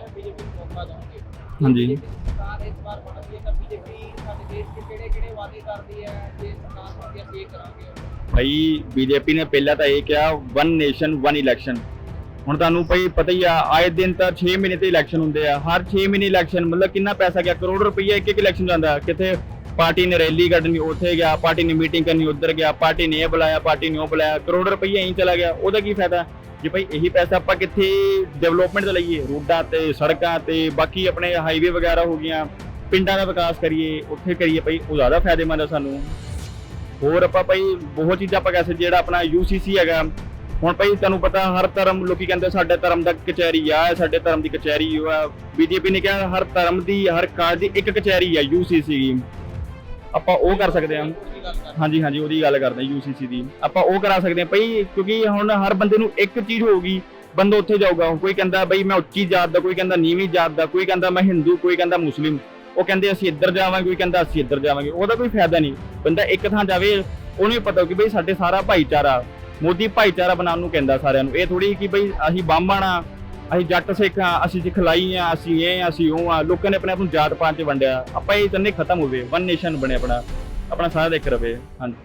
ਕਰਨਾ ਚਾਹੋਗੇ ਹਾਂਜੀ। BJP ਦੀ ਸਰਕਾਰ ਇਸ ਵਾਰ ਬਣਦੀ ਹੈ ਤਾਂ ਬੀਜੇਪੀ ਸਾਡੇ ਦੇਸ਼ ਦੇ ਕਿਹੜੇ ਕਿਹੜੇ ਵਾਅਦੇ ਕਰਦੀ ਹੈ ਜੇ ਸਰਕਾਰ ਬਣਦੀ ਹੈ ਤੇ ਕਰਾਂਗੇ। ਭਾਈ ਬੀਜੇਪੀ ਨੇ ਪਹਿਲਾਂ ਤਾਂ ਇਹ ਕਿਹਾ ਵਨ ਨੇਸ਼ਨ ਵਨ ਇਲੈਕਸ਼ਨ ਹੁਣ ਤੁਹਾਨੂੰ ਭਾਈ ਪਤਾ ਹੀ ਆ ਆਏ ਦਿਨ ਤਾਂ 6 ਮਹੀਨੇ ਤੇ ਇਲੈਕਸ਼ਨ ਹੁੰਦੇ ਆ। ਹਰ 6 ਮਹੀਨੇ ਇਲੈਕਸ਼ਨ ਮਤਲਬ ਕਿੰਨਾ ਪੈਸਾ ਗਿਆ? ਕਰੋੜ ਰੁਪਈਆ ਇੱਕ ਇੱਕ ਇਲੈਕਸ਼ਨ ਜਾਂਦਾ। ਕਿਤੇ ਪਾਰਟੀ ਨੇ ਰੈਲੀ ਕੱਢਣੀ ਉੱਥੇ ਗਿਆ ਪਾਰਟੀ ਨੇ ਮੀਟਿੰਗ ਕਰਨੀ ਉੱਧਰ ਗਿਆ ਪਾਰਟੀ ਨੇ ਇਹ ਬੁਲਾਇਆ ਪਾਰਟੀ ਨੇ ਉਹ ਬੁਲਾਇਆ। ਕਰੋੜ ਰੁਪਈਆ ਐਂ ਚਲਾ ਗਿਆ। ਉਹਦਾ ਕੀ ਫਾਇਦਾ? ਜੇ ਭਾਈ, ਇਹੀ ਪੈਸਾ ਆਪਾਂ ਕਿੱਥੇ ਡਿਵੈਲਪਮੈਂਟ ਤੇ ਲਈਏ? ਰੋਡਾਂ ਤੇ, ਸੜਕਾਂ ਤੇ, ਬਾਕੀ ਆਪਣੇ ਹਾਈਵੇ ਵਗੈਰਾ ਹੋ ਗਈਆਂ, ਪਿੰਡਾਂ ਦਾ ਵਿਕਾਸ ਕਰੀਏ, ਉੱਥੇ ਕਰੀਏ ਭਾਈ, ਉਹ ਜ਼ਿਆਦਾ ਫਾਇਦੇਮੰਦ ਆ ਸਾਨੂੰ। ਹੋਰ ਆਪਾਂ ਭਾਈ, ਬਹੁਤ ਚੀਜ਼ਾਂ ਆਪਾਂ ਕਹਿ ਸਕਦੇ, ਜਿਹੜਾ ਆਪਣਾ ਯੂਸੀਸੀ ਹੈਗਾ, ਹੁਣ ਭਾਈ ਤੁਹਾਨੂੰ ਪਤਾ ਹਰ ਧਰਮ, ਲੋਕੀ ਕਹਿੰਦੇ ਸਾਡੇ ਧਰਮ ਦਾ ਕਚਹਿਰੀ ਆ, ਸਾਡੇ ਧਰਮ ਦੀ ਕਚਹਿਰੀ ਆ। ਬੀਜੇਪੀ ਨੇ ਕਿਹਾ ਹਰ ਧਰਮ ਦੀ, ਹਰ ਕਾਜ ਦੀ ਇੱਕ ਕਚਹਿਰੀ ਆ ਯੂਸੀਸੀ ਆਪਾਂ ਉਹ ਕਰ ਸਕਦੇ ਹਾਂ। ਹਾਂਜੀ ਹਾਂਜੀ, ਉਹਦੀ ਗੱਲ ਕਰਦੇ ਯੂਸੀਸੀ ਦੀ। ਆਪਾਂ ਉਹ ਕਰਾ ਸਕਦੇ ਹਾਂ। ਭਾਈ, ਕਿਉਂਕਿ ਹੁਣ ਹਰ ਬੰਦੇ ਨੂੰ ਇੱਕ ਚੀਜ਼ ਹੋਊਗੀ, ਬੰਦਾ ਉੱਥੇ ਜਾਊਗਾ। ਕੋਈ ਕਹਿੰਦਾ ਬਈ ਮੈਂ ਉੱਚੀ ਜਾਤ ਦਾ, ਕੋਈ ਕਹਿੰਦਾ ਨੀਵੀਂ ਜਾਤ ਦਾ, ਕੋਈ ਕਹਿੰਦਾ ਮੈਂ ਹਿੰਦੂ, ਕੋਈ ਕਹਿੰਦਾ ਮੁਸਲਿਮ। ਉਹ ਕਹਿੰਦੇ, ਅਸੀਂ ਇੱਧਰ ਜਾਵਾਂਗੇ, ਕੋਈ ਕਹਿੰਦਾ, ਅਸੀਂ ਇੱਧਰ ਜਾਵਾਂਗੇ। ਉਹਦਾ ਕੋਈ ਫਾਇਦਾ ਨਹੀਂ। ਬੰਦਾ ਇੱਕ ਥਾਂ ਜਾਵੇ, ਉਹਨੂੰ ਵੀ ਪਤਾ ਕਿ ਬਈ ਸਾਡੇ ਸਾਰਾ ਭਾਈਚਾਰਾ ਮੋਦੀ ਭਾਈਚਾਰਾ ਬਣਾਉਣ ਨੂੰ ਕਹਿੰਦਾ ਸਾਰਿਆਂ ਨੂੰ। ਇਹ ਥੋੜੀ ਕਿ ਬਈ ਅਸੀਂ ਬਾਹਮਣ ਆ ਅਸੀਂ ਜੱਟ ਸਿੱਖ ਆ, ਅਸੀਂ ਸਿਖਲਾਈ ਆ, ਅਸੀਂ ਇਹ ਆ, ਅਸੀਂ ਉਹ ਆ। ਲੋਕਾਂ ਨੇ ਆਪਣੇ ਆਪ ਨੂੰ ਜਾਤ ਪਾਤ ਚ ਵੰਡਿਆ। ਆਪਾਂ ਇਹ ਚਾਹੁੰਦੇ ਖਤਮ ਹੋਵੇ ਵਨ ਨੇਸ਼ਨ ਬਣੇ ਆਪਣਾ। ਆਪਣਾ ਸਾਰਾ ਇੱਕ ਰਵੇ, ਹਾਂਜੀ।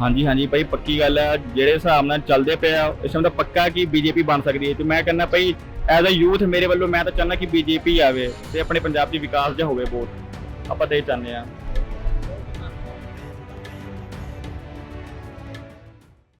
ਹਾਂਜੀ ਹਾਂਜੀ, ਭਾਈ, ਪੱਕੀ ਗੱਲ ਹੈ, ਜਿਹੜੇ ਹਿਸਾਬ ਨਾਲ ਚੱਲਦੇ ਪਏ ਆ, ਇਸ ਟਾਈਮ ਤਾਂ ਪੱਕਾ ਕਿ ਬੀਜੇਪੀ ਬਣ ਸਕਦੀ ਹੈ। ਤੇ ਮੈਂ ਕਹਿੰਦਾ ਭਾਈ ਐਜ਼ ਅ ਯੂਥ ਮੇਰੇ ਵੱਲੋਂ ਮੈਂ ਤਾਂ ਚਾਹੁੰਦਾ ਕਿ ਬੀਜੇਪੀ ਆਵੇ ਤੇ ਆਪਣੇ ਪੰਜਾਬ 'ਚ ਵਿਕਾਸ ਜਿਹਾ ਹੋਵੇ ਬਹੁਤ। ਆਪਾਂ ਤਾਂ ਇਹ ਚਾਹੁੰਦੇ ਆ